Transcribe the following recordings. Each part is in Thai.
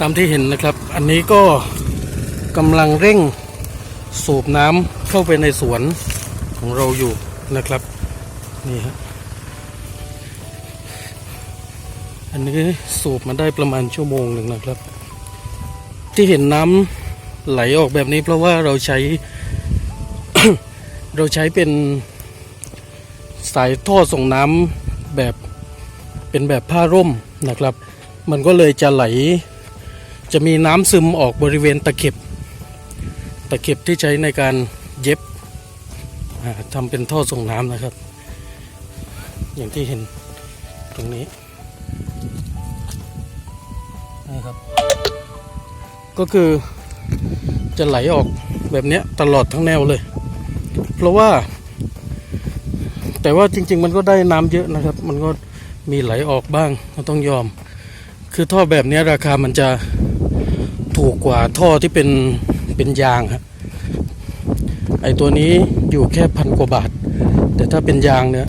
ตามที่เห็นนะครับ อันนี้ก็กำลังเร่งสูบน้ำเข้าไปในสวนของเราอยู่นะครับ นี่ฮะอันนี้สูบมาได้ประมาณชั่วโมงหนึ่งนะครับ ที่เห็นน้ำไหลออกแบบนี้เพราะว่าเราใช้ เราใช้เป็นสายท่อส่งน้ำแบบเป็นแบบผ้าร่มนะครับ มันก็เลยจะไหล จะมีน้ำซึมออกบริเวณตะเข็บ ตะเข็บที่ใช้ในการเย็บอ่าทำเป็นท่อส่งน้ำนะครับ อย่างที่เห็นตรงนี้นะครับก็คือจะไหลออกแบบนี้ตลอดทั้งแนวเลย เพราะว่า แต่ว่าจริง ๆ มันก็ได้น้ำเยอะนะครับ มันก็มีไหลออกบ้างก็ต้องยอม คือท่อแบบนี้ราคามันจะ ถูกกว่าท่อที่เป็นเป็นยางฮะไอตัวนี้อยู่แค่พันกว่าบาท แต่ถ้าเป็นยางเนี่ย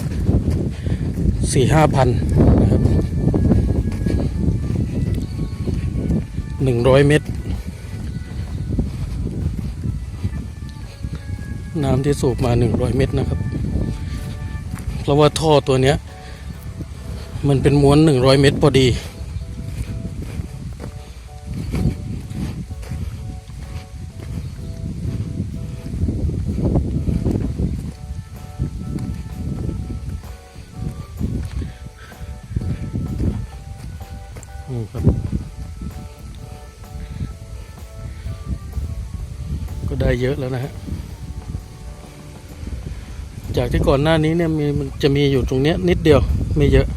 สี่ห้าพันนะครับหนึ่งร้อยเมตร น้ำที่สูบมา100เมตรนะครับ เพราะว่าท่อตัวเนี้ย มันเป็นม้วน100เมตรพอดี เยอะแล้วนะฮะจากที่ก่อนหน้านี้เนี่ยมีมันจะมีอยู่ตรงเนี้ยนิดเดียวไม่เยอะ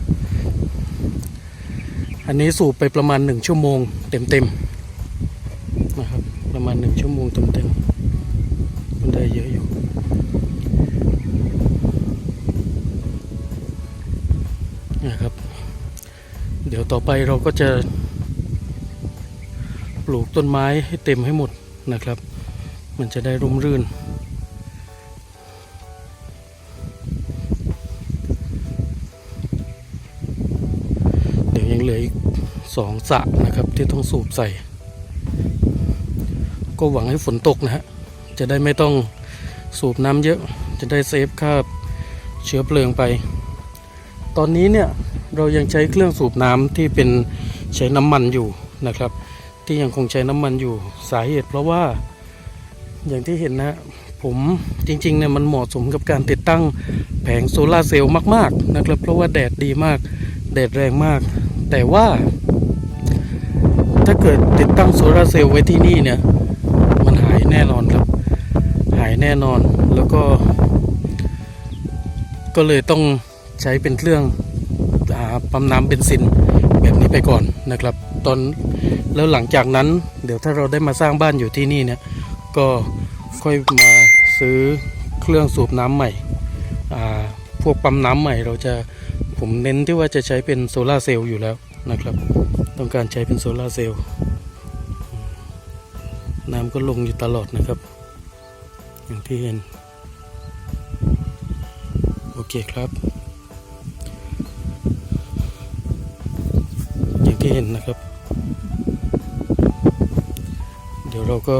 อันนี้สูบไปประมาณหนึ่งชั่วโมงเต็มๆนะครับ ประมาณหนึ่งชั่วโมงเต็มๆมันได้เยอะอยู่นะครับ เดี๋ยวต่อไปเราก็จะปลูกต้นไม้ให้เต็มให้หมดนะครับ มันจะได้ร่มรื่น เดี๋ยวยังเหลืออีกสองสระนะครับที่ต้องสูบใส่ ก็หวังให้ฝนตกนะฮะ จะได้ไม่ต้องสูบน้ำเยอะ จะได้เซฟค่าเชื้อเพลิงไป ตอนนี้เนี่ยเรายังใช้เครื่องสูบน้ำที่เป็นใช้น้ำมันอยู่นะครับ ที่ยังคงใช้น้ำมันอยู่สาเหตุเพราะว่า อย่างที่เห็นนะผมจริงๆเนี่ยมันเหมาะสมกับการติดตั้งแผงโซลาร์เซลล์มากๆนะครับ เพราะว่าแดดดีมาก แดดแรงมาก แต่ว่า ถ้าเกิดติดตั้งโซลาร์เซลล์ไว้ที่นี่เนี่ย มันหายแน่นอนครับ หายแน่นอนแล้วก็ ก็เลยต้องใช้เป็นเครื่องอปั๊มน้ำเบนซินแบบนี้ไปก่อนนะครับ ตอนแล้วหลังจากนั้น เดี๋ยวถ้าเราได้มาสร้างบ้านอยู่ที่นี่เนี่ย ก็ค่อยมาซื้อเครื่องสูบน้ำใหม่พวกปั๊มน้ำใหม่เราจะผมเน้นที่ว่าจะใช้เป็นโซลาเซลล์อยู่แล้วนะครับ ต้องการใช้เป็นโซลาเซลล์น้ำก็ลงอยู่ตลอดนะครับ อย่างที่เห็น โอเคครับ อย่างที่เห็นนะครับ เดี๋ยวเราก็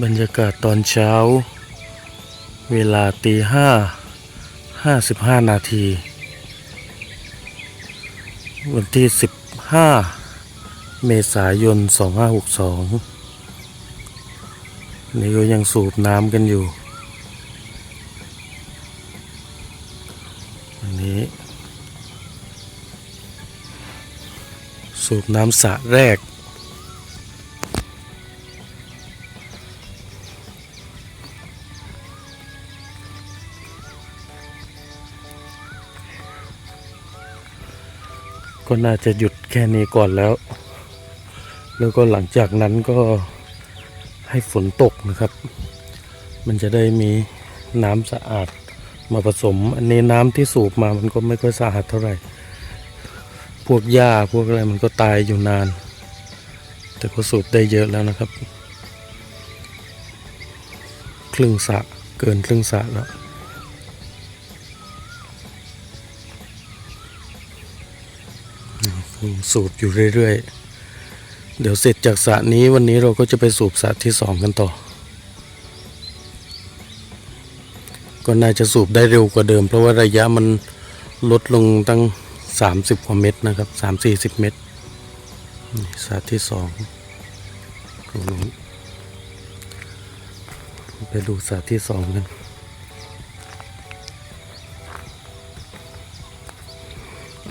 บรรยากาศตอนเช้า เวลาตีห้าห้าสิบห้านาที วันที่สิบห้าเมษายนสองห้าหกสองนี่ก็ยังสูบน้ำกันอยู่วันนี้ สูบน้ำสระแรก ก็น่าจะหยุดแค่นี้ก่อนแล้ว แล้วก็หลังจากนั้นก็ให้ฝนตกนะครับ มันจะได้มีน้ำสะอาดมาผสม อันนี้น้ำที่สูบมามันก็ไม่ค่อยสะอาดเท่าไหร่ พวกหญ้าพวกอะไรมันก็ตายอยู่นาน แต่ก็สูบได้เยอะแล้วนะครับ ครึ่งสะเกินครึ่งสะแล้ว สูบอยู่เรื่อยๆ เดี๋ยวเสร็จจากสระนี้วันนี้เราก็จะไปสูบสระที่สองกันต่อ ก็น่าจะสูบได้เร็วกว่าเดิม เพราะว่าระยะมันลดลงตั้ง 30กว่าเมตรนะครับ 3-40 เมตรสระที่สองไปดูสระที่สองกัน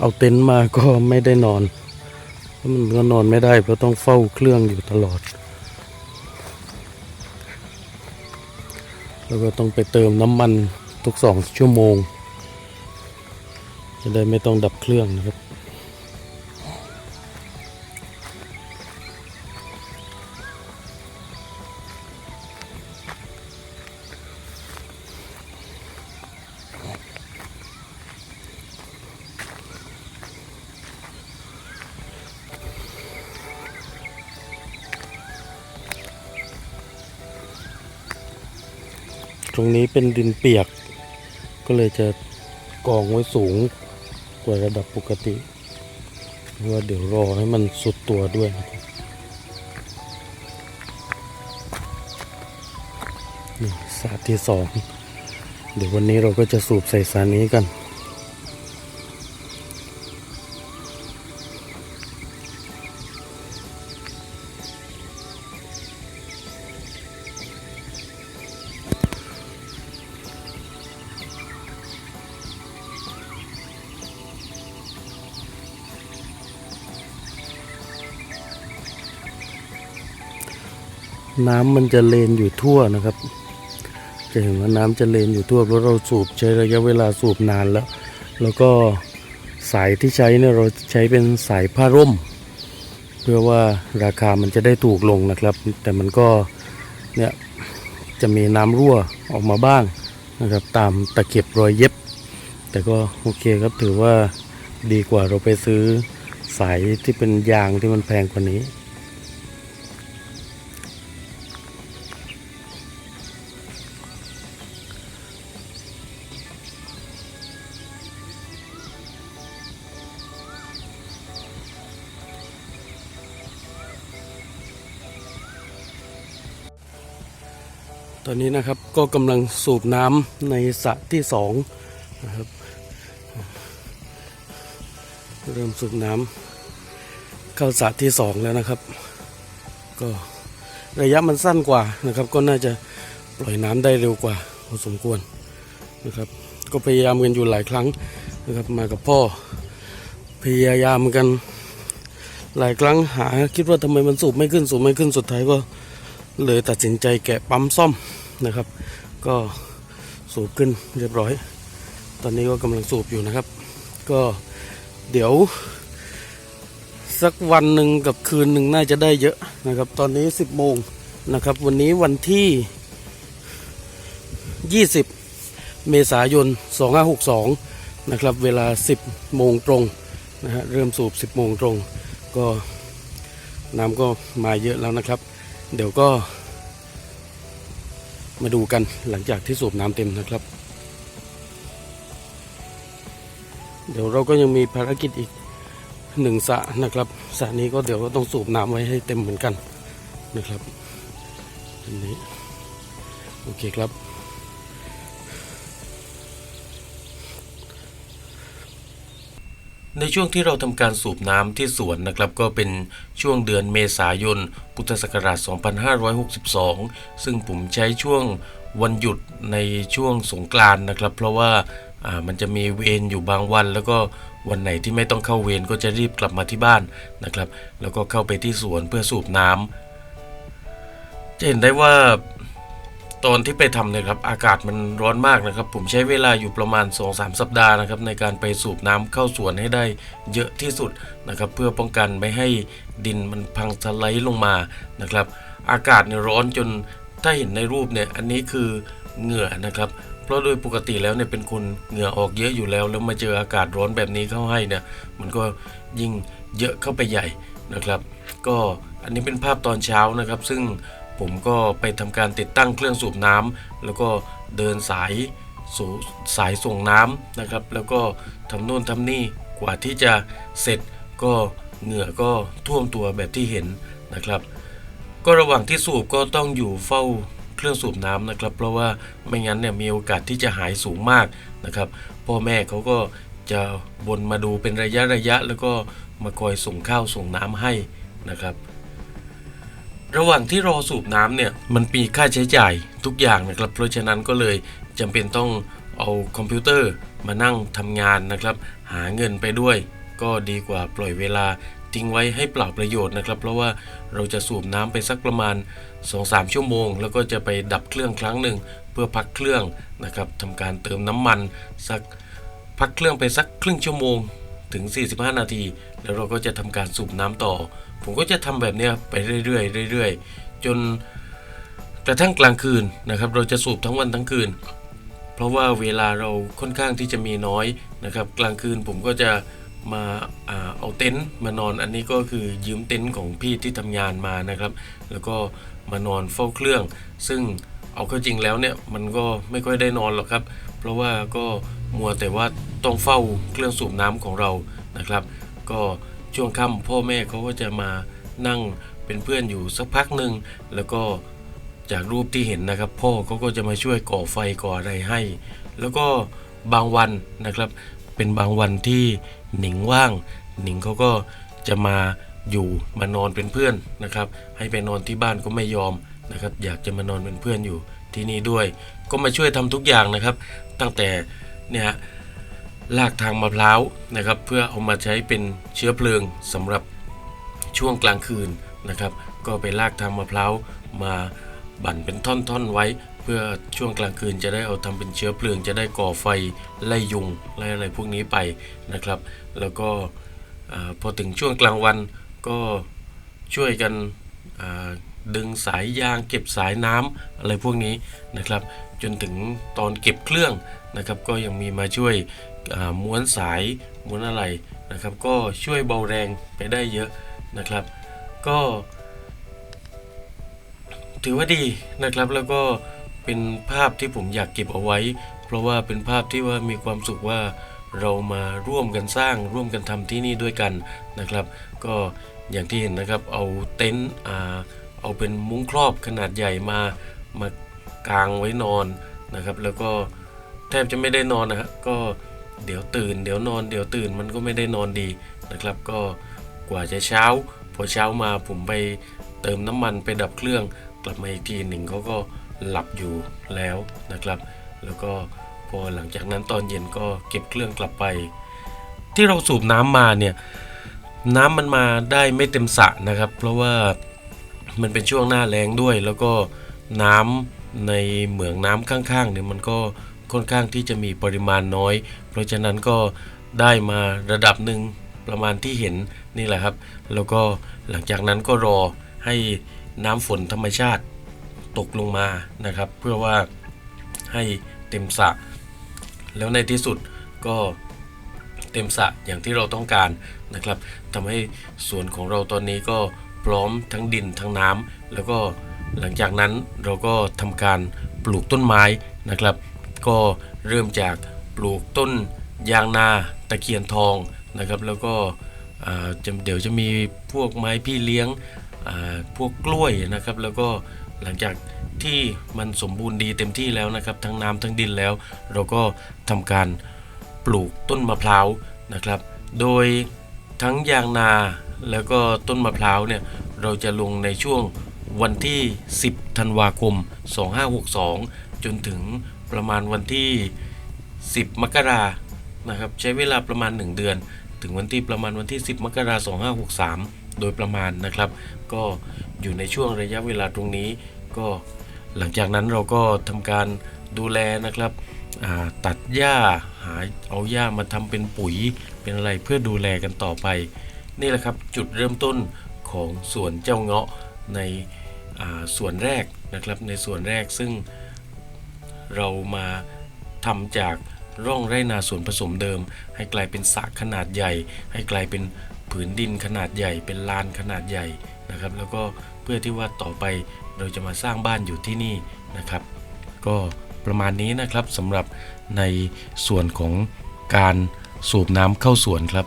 เอาเต็นท์มาก็ไม่ได้นอนเพราะมันก็นอนไม่ได้เพราะต้องเฝ้าเครื่องอยู่ตลอด แล้วก็ต้องไปเติมน้ำมันทุกสองชั่วโมง จะได้ไม่ต้องดับเครื่องนะครับ เป็นดินเปียก ก็เลยจะกองไว้สูงกว่าระดับปกติเพราะว่าเดี๋ยวรอให้มันสุดตัวด้วยนะครับนี่สาที่สองเดี๋ยววันนี้เราก็จะสูบใส่สานี้กัน น้ำมันจะเลนอยู่ทั่วนะครับ จะเห็นว่าน้ำจะเลนอยู่ทั่วเพราะเราสูบใช้ระยะเวลาสูบนานแล้ว แล้วก็สายที่ใช้เนี่ยเราใช้เป็นสายผ้าร่ม เพื่อว่าราคามันจะได้ถูกลงนะครับ แต่มันก็เนี่ยจะมีน้ำรั่วออกมาบ้างนะครับตามตะเข็บรอยเย็บ แต่ก็โอเคครับถือว่าดีกว่าเราไปซื้อสายที่เป็นยางที่มันแพงกว่านี้ ตอนนี้นะครับก็กำลังสูบน้ำในสระที่สองนะครับ เริ่มสูบน้ำเข้าสระที่สองแล้วนะครับ ก็ระยะมันสั้นกว่านะครับ ก็น่าจะปล่อยน้ำได้เร็วกว่าพอสมควรนะครับ ก็พยายามกันอยู่หลายครั้งนะครับ มากับพ่อ พยายามกันหลายครั้งหาคิดว่าทำไมมันสูบไม่ขึ้นสูบไม่ขึ้นสุดท้ายก็ เลยตัดสินใจแกะปั๊มซ่อมนะครับ ก็สูบขึ้นเรียบร้อย ตอนนี้ก็กำลังสูบอยู่นะครับ ก็เดี๋ยว สักวันหนึ่งกับคืนหนึ่งน่าจะได้เยอะนะครับ ตอนนี้ 10โมงนะครับ วันนี้วันที่ 20 เมษายน 2562 นะครับ เวลา 10 โมงตรงนะฮะเริ่มสูบ 10 โมงตรง ก็น้ำก็มาเยอะแล้วนะครับ เดี๋ยวก็ มาดูกันหลังจากที่สูบน้ำเต็มนะครับ เดี๋ยวเราก็ยังมีภารกิจอีกหนึ่งสระนะครับสระนี้ก็เดี๋ยวก็ต้องสูบน้ำไว้ให้เต็มเหมือนกันนะครับอันนี้โอเคครับ ในช่วงที่เราทำการสูบน้ำที่สวนนะครับก็เป็นช่วงเดือนเมษายน พุทธศักราช 2562 ซึ่งผมใช้ช่วงวันหยุดในช่วงสงกรานต์นะครับ เพราะว่าอ่ามันจะมีเวรอยู่บางวัน แล้วก็วันไหนที่ไม่ต้องเข้าเวรก็จะรีบกลับมาที่บ้านนะครับ แล้วก็เข้าไปที่สวนเพื่อสูบน้ำจะเห็นได้ว่า ตอนที่ไปทำเนี่ยครับอากาศมันร้อนมากนะครับ ผมใช้เวลาอยู่ประมาณ 2-3 สัปดาห์นะครับ ในการไปสูบน้ำเข้าสวนให้ได้เยอะที่สุดนะครับ เพื่อป้องกันไม่ให้ดินมันพังสไลด์ลงมานะครับ อากาศเนี่ยร้อนจนถ้าเห็นในรูปเนี่ยอันนี้คือเหงื่อนะครับ เพราะโดยปกติแล้วเนี่ยเป็นคนเหงื่อออกเยอะอยู่แล้ว แล้วมาเจออากาศร้อนแบบนี้เข้าให้เนี่ยมันก็ยิ่งเยอะเข้าไปใหญ่นะครับ ก็อันนี้เป็นภาพตอนเช้านะครับ ซึ่ง ผมก็ไปทำการติดตั้งเครื่องสูบน้ำแล้วก็เดินสายสูสายส่งน้ำนะครับ แล้วก็ทำโน่นทำนี่กว่าที่จะเสร็จก็เหงื่อก็ท่วมตัวแบบที่เห็นนะครับ ก็ระหว่างที่สูบก็ต้องอยู่เฝ้าเครื่องสูบน้ำนะครับ เพราะว่าไม่งั้นเนี่ยมีโอกาสที่จะหายสูงมากนะครับ พ่อแม่เขาก็จะวนมาดูเป็นระยะระยะ แล้วก็มาคอยส่งข้าวส่งน้ำให้นะครับ ระหว่างที่รอสูบน้ำเนี่ยมันมีค่าใช้จ่ายทุกอย่างนะครับ เพราะฉะนั้นก็เลยจำเป็นต้องเอาคอมพิวเตอร์มานั่งทำงานนะครับ หาเงินไปด้วย ก็ดีกว่าปล่อยเวลาทิ้งไว้ให้เปล่าประโยชน์นะครับ เพราะว่าเราจะสูบน้ำไปสักประมาณ 2-3 ชั่วโมง แล้วก็จะไปดับเครื่องครั้งหนึ่งเพื่อพักเครื่องนะครับทำการเติมน้ำมันสักพักเครื่องไปสักครึ่งชั่วโมง ถึง 45 นาที แล้วเราก็จะทำการสูบน้ำต่อ ผมก็จะทำแบบนี้ไปเรื่อยๆเรื่อยๆ จนกระทั่งกลางคืนนะครับ เราจะสูบทั้งวันทั้งคืน เพราะว่าเวลาเราค่อนข้างที่จะมีน้อยนะครับ กลางคืนผมก็จะมาเอาเต็นท์มานอนอันนี้ก็คือยืมเต็นท์ของพี่ที่ทำงานมานะครับ แล้วก็มานอนเฝ้าเครื่อง ซึ่งเอาเข้าจริงแล้วเนี่ยมันก็ไม่ค่อยได้นอนหรอกครับ เพราะว่าก็ มัวแต่ว่าต้องเฝ้าเครื่องสูบน้ำของเรานะครับ ก็ช่วงค่ำพ่อแม่เขาก็จะมานั่งเป็นเพื่อนอยู่สักพักหนึ่งแล้วก็จากรูปที่เห็นนะครับ พ่อเขาก็จะมาช่วยก่อไฟก่ออะไรให้ แล้วก็บางวันนะครับ เป็นบางวันที่หนิงว่าง หนิงเขาก็จะมาอยู่มานอนเป็นเพื่อนนะครับ ให้ไปนอนที่บ้านก็ไม่ยอมนะครับ อยากจะมานอนเป็นเพื่อนอยู่ที่นี่ด้วย ก็มาช่วยทำทุกอย่างนะครับ ตั้งแต่ เนี่ยฮะลากทางมะพร้าวนะครับ เพื่อเอามาใช้เป็นเชื้อเพลิงสำหรับช่วงกลางคืนนะครับ ก็ไปลากทางมะพร้าวมาบั่นเป็นท่อนๆไว้ เพื่อช่วงกลางคืนจะได้เอาทำเป็นเชื้อเพลิง จะได้ก่อไฟไล่ยุงไล่อะไรพวกนี้ไปนะครับ แล้วก็พอถึงช่วงกลางวันก็ช่วยกันดึงสายยางเก็บสายน้ำอะไรพวกนี้นะครับ จนถึงตอนเก็บเครื่องนะครับ ก็ยังมีมาช่วยม้วนสายม้วนอะไรนะครับ ก็ช่วยเบาแรงไปได้เยอะนะครับ ก็ ถือว่าดีนะครับแล้วก็เป็นภาพที่ผมอยากเก็บเอาไว้ เพราะว่าเป็นภาพที่ว่ามีความสุขว่าเรามาร่วมกันสร้างร่วมกันทำที่นี่ด้วยกันนะครับ ก็อย่างที่เห็นนะครับเอาเต็นท์เอาเป็นมุ้งครอบขนาดใหญ่มามา กางไว้นอนนะครับ แล้วก็แทบจะไม่ได้นอนนะฮะก็เดี๋ยวตื่น เดี๋ยวนอน เดี๋ยวตื่นมันก็ไม่ได้นอนดีนะครับ ก็กว่าจะเช้า พอเช้ามาผมไปเติมน้ำมันไปดับเครื่องกลับมาอีกทีหนึ่งเขาก็หลับอยู่แล้วนะครับ แล้วก็พอหลังจากนั้นตอนเย็นก็เก็บเครื่องกลับไป ที่เราสูบน้ำมาเนี่ยน้ำมันมาได้ไม่เต็มสระนะครับ เพราะว่ามันเป็นช่วงหน้าแล้งด้วยแล้วก็น้ำ ในเหมืองน้ำข้างๆเนี่ยมันก็ค่อนข้างที่จะมีปริมาณน้อย เพราะฉะนั้นก็ได้มาระดับหนึ่งประมาณที่เห็นนี่แหละครับ แล้วก็หลังจากนั้นก็รอให้น้ำฝนธรรมชาติตกลงมานะครับ เพื่อว่าให้เต็มสระแล้วในที่สุดก็เต็มสระอย่างที่เราต้องการนะครับทำให้สวนของเราตอนนี้ก็พร้อมทั้งดินทั้งน้ำแล้วก็ หลังจากนั้นเราก็ทำการปลูกต้นไม้นะครับ ก็เริ่มจากปลูกต้นยางนาตะเคียนทองนะครับ แล้วก็เดี๋ยวจะมีพวกไม้พี่เลี้ยงพวกกล้วยนะครับ แล้วก็หลังจากที่มันสมบูรณ์ดีเต็มที่แล้วนะครับ ทั้งน้ำทั้งดินแล้ว เราก็ทำการปลูกต้นมะพร้าวนะครับ โดยทั้งยางนาแล้วก็ต้นมะพร้าวเนี่ยเราจะลงในช่วง วันที่ 10 ธันวาคม 2562 จนถึงประมาณวันที่ 10 มกรานะครับ ใช้เวลาประมาณ 1 เดือน ถึงวันที่ประมาณวันที่ 10 มกรา 2563 โดยประมาณนะครับ ก็อยู่ในช่วงระยะเวลาตรงนี้ ก็หลังจากนั้นเราก็ทำการดูแลนะครับตัดหญ้าหาเอาหญ้ามาทำเป็นปุ๋ยเป็นอะไรเพื่อดูแลกันต่อไป นี่แหละครับจุดเริ่มต้นของสวนเจ้าเงาะใน ส่วนแรกนะครับในส่วนแรกซึ่งเรามาทำจากร่องไร่นาส่วนผสมเดิม ให้กลายเป็นสระขนาดใหญ่ ให้กลายเป็นผืนดินขนาดใหญ่ เป็นลานขนาดใหญ่นะครับ แล้วก็เพื่อที่ว่าต่อไปเราจะมาสร้างบ้านอยู่ที่นี่นะครับ ก็ประมาณนี้นะครับสำหรับในส่วนของการสูบน้ำเข้าสวนครับ